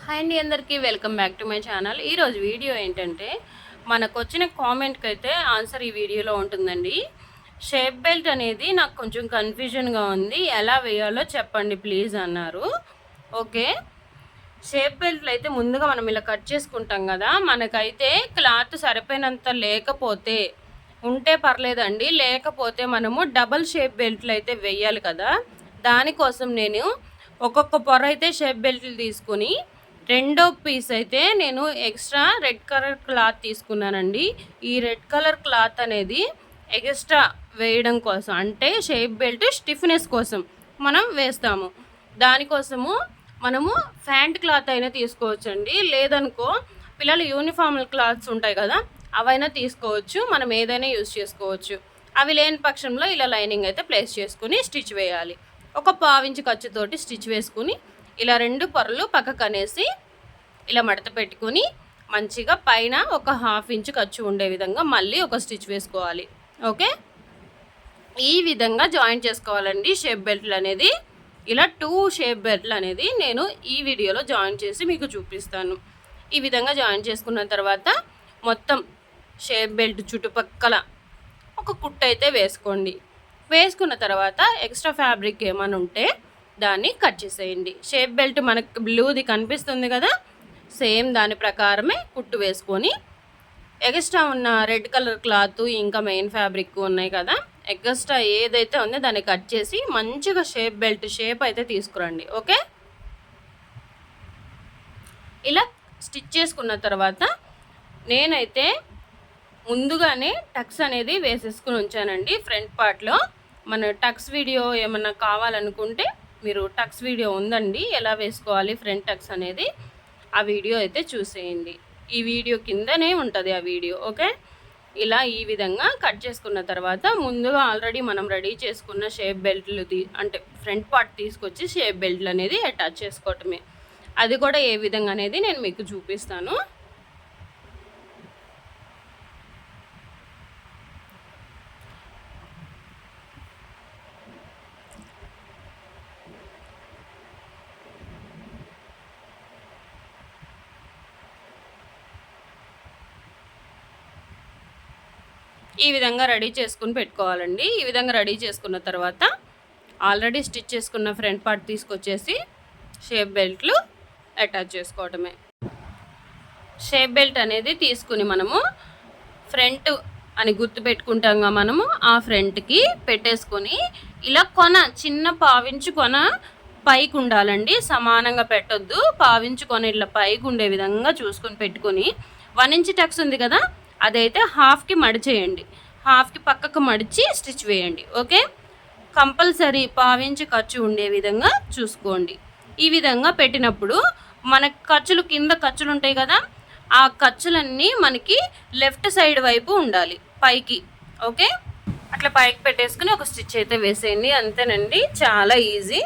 Hi అండి అందరికీ welcome back to my channel. ఈరోజు వీడియో ఏంటంటే మనకు వచ్చిన కామెంట్కి అయితే ఆన్సర్ ఈ వీడియోలో ఉంటుందండి. షేప్ బెల్ట్ అనేది నాకు కొంచెం కన్ఫ్యూజన్గా ఉంది. ఎలా వేయాలో చెప్పండి ప్లీజ్ అన్నారు. ఓకే? షేప్ బెల్ట్లు అయితే ముందుగా మనం ఇలా కట్ చేసుకుంటాం కదా మనకైతే క్లాత్ సరిపోయినంత లేకపోతే ఉంటే పర్లేదండి. లేకపోతే మనము డబల్ షేప్ బెల్ట్లు అయితే వేయాలి కదా. దానికోసం నేను ఒక్కొక్క పొర అయితే షేప్ బెల్ట్లు తీసుకుని రెండో పీస్ అయితే నేను ఎక్స్ట్రా రెడ్ కలర్ క్లాత్ తీసుకున్నానండి. ఈ రెడ్ కలర్ క్లాత్ అనేది ఎక్స్ట్రా వేయడం కోసం అంటే షేప్ బెల్ట్ స్టిఫ్నెస్ కోసం మనం వేస్తాము. దానికోసము మనము ఫ్యాంట్ క్లాత్ అయినా తీసుకోవచ్చండి. లేదనుకో పిల్లలు యూనిఫామ్ క్లాత్స్ ఉంటాయి కదా అవైనా తీసుకోవచ్చు. మనం ఏదైనా యూజ్ చేసుకోవచ్చు. అవి లేని పక్షంలో ఇలా లైనింగ్ అయితే ప్లేస్ చేసుకుని స్టిచ్ వేయాలి. ఒక పావించి ఖర్చుతోటి స్టిచ్ వేసుకుని ఇలా రెండు పొరలు పక్కకు అనేసి ఇలా మడత పెట్టుకుని మంచిగా పైన ఒక హాఫ్ ఇంచ్ ఖర్చు ఉండే విధంగా మళ్ళీ ఒక స్టిచ్ వేసుకోవాలి. ఓకే? ఈ విధంగా జాయిన్ చేసుకోవాలండి. షేప్ బెల్ట్లు అనేది. ఇలా టూ షేప్ బెల్ట్లు అనేది నేను ఈ వీడియోలో జాయిన్ చేసి మీకు చూపిస్తాను. ఈ విధంగా జాయిన్ చేసుకున్న తర్వాత మొత్తం షేప్ బెల్ట్ చుట్టుపక్కల ఒక కుట్టు అయితే వేసుకోండి. వేసుకున్న తర్వాత ఎక్స్ట్రా ఫ్యాబ్రిక్ ఏమైనా ఉంటే దాన్ని కట్ చేసేయండి. షేప్ బెల్ట్ మనకు బ్లూది కనిపిస్తుంది కదా సేమ్ దాని ప్రకారమే కుట్టు వేసుకొని ఎక్స్ట్రా ఉన్న రెడ్ కలర్ క్లాత్ ఇంకా మెయిన్ ఫ్యాబ్రిక్ ఉన్నాయి కదా ఎక్స్ట్రా ఏదైతే ఉందో దాన్ని కట్ చేసి మంచిగా షేప్ బెల్ట్ షేప్ అయితే తీసుకురండి. ఓకే? ఇలా స్టిచ్ చేసుకున్న తర్వాత నేనైతే ముందుగానే టక్స్ అనేది వేసేసుకుని ఉంచానండి. ఫ్రంట్ పార్ట్లో మన టక్స్ వీడియో ఏమన్నా కావాలనుకుంటే మీరు టక్స్ వీడియో ఉందండి ఎలా వేసుకోవాలి ఫ్రంట్ టక్స్ అనేది ఆ వీడియో అయితే చూసేయండి. ఈ వీడియో కిందనే ఉంటుంది ఆ వీడియో ఓకే? ఇలా ఈ విధంగా కట్ చేసుకున్న తర్వాత ముందుగా ఆల్రెడీ మనం రెడీ చేసుకున్న షేప్ బెల్ట్లు తీ అంటే ఫ్రంట్ పార్ట్ తీసుకొచ్చి షేప్ బెల్ట్లు అనేది అటాచ్ చేసుకోవటమే. అది కూడా ఏ విధంగా అనేది నేను మీకు చూపిస్తాను. ఈ విధంగా రెడీ చేసుకుని పెట్టుకోవాలండి. ఈ విధంగా రెడీ చేసుకున్న తర్వాత ఆల్రెడీ స్టిచ్ చేసుకున్న ఫ్రంట్ పార్ట్ తీసుకొచ్చేసి షేప్ బెల్ట్లు అటాచ్ చేసుకోవటమే షేప్ బెల్ట్ అనేది తీసుకుని మనము ఫ్రంట్ అని గుర్తు పెట్టుకుంటాంగా మనము ఆ ఫ్రంట్కి పెట్టేసుకొని ఇలా కొన చిన్న పావించు కొన పైకి ఉండాలండి. సమానంగా పెట్టొద్దు. పావించు కొన ఇట్లా పైకి ఉండే విధంగా చూసుకొని పెట్టుకొని వన్ ఇంచ్ టక్స్ ఉంది కదా అదైతే హాఫ్కి మడిచేయండి. హాఫ్కి పక్కకు మడిచి స్టిచ్ వేయండి. ఓకే? కంపల్సరీ పావించి ఖర్చు ఉండే విధంగా చూసుకోండి. ఈ విధంగా పెట్టినప్పుడు మన ఖర్చులు కింద ఖర్చులు ఉంటాయి కదా? ఆ ఖర్చులన్నీ మనకి లెఫ్ట్ సైడ్ వైపు ఉండాలి. పైకి. ఓకే? అట్లా పైకి పెట్టేసుకుని ఒక స్టిచ్ అయితే వేసేయండి. అంతేనండి. చాలా ఈజీ.